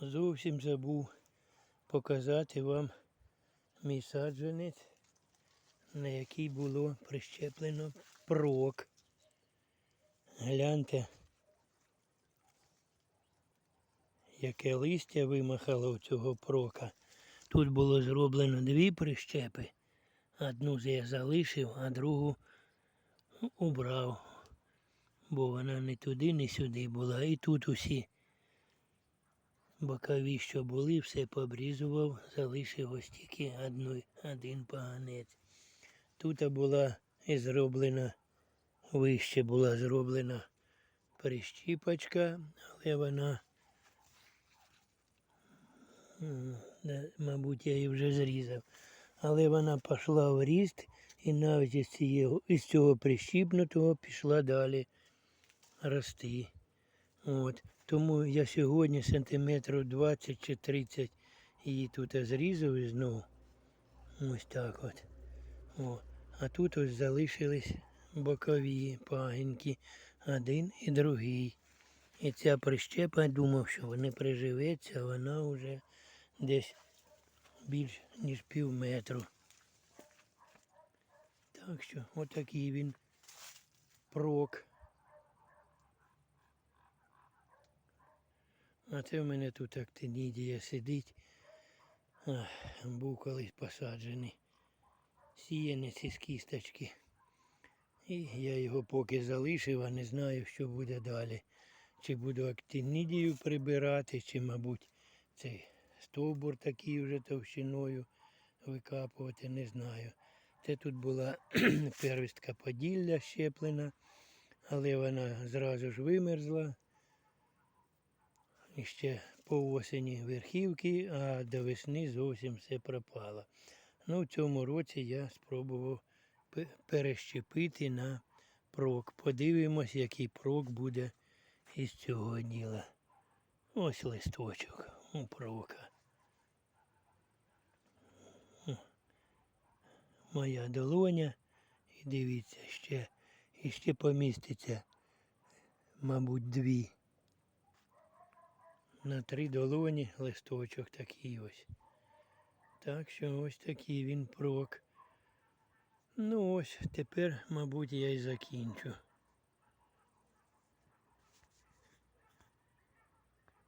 Зовсім забув показати вам мій саджанець, на який було прищеплено прок. Гляньте, яке листя вимахало у цього прока. Тут було зроблено дві прищепи. Одну я залишив, а другу убрав. Бо вона не туди, не сюди була. І тут усі бокові, що були, все побрізував, залишив ось тільки одну, один поганець. Тут була і зроблена, вище була зроблена прищіпочка, але вона, мабуть, я її вже зрізав. Але вона пішла в ріст і навіть із цього прищіпнутого пішла далі рости. От. Тому я сьогодні сантиметрів 20 чи 30 її тут зрізав і знову. Ось так от. О. А тут ось залишились бокові пагінки, один і другий. І ця прищепа я думав, що вона приживеться, вона вже десь більш ніж пів метру. Так що отакий він прок. А це в мене тут актинідія сидить. Ах, був колись посаджений. Сіянець із кісточки. І я його поки залишив, а не знаю, що буде далі. Чи буду актинідію прибирати, чи, мабуть, цей стовбур такий вже товщиною викапувати, не знаю. Це тут була первістка поділля щеплена, але вона зразу ж вимерзла. І ще по осені верхівки, а до весни зовсім все пропало. Ну, в цьому році я спробував перещепити на прок. Подивимось, який прок буде із цього діла. Ось листочок у прока. Моя долоня. І дивіться, ще, і ще поміститься, мабуть, дві. На три долоні листочок такий ось. Так що ось такий він прок. Ну ось, тепер, мабуть, я й закінчу.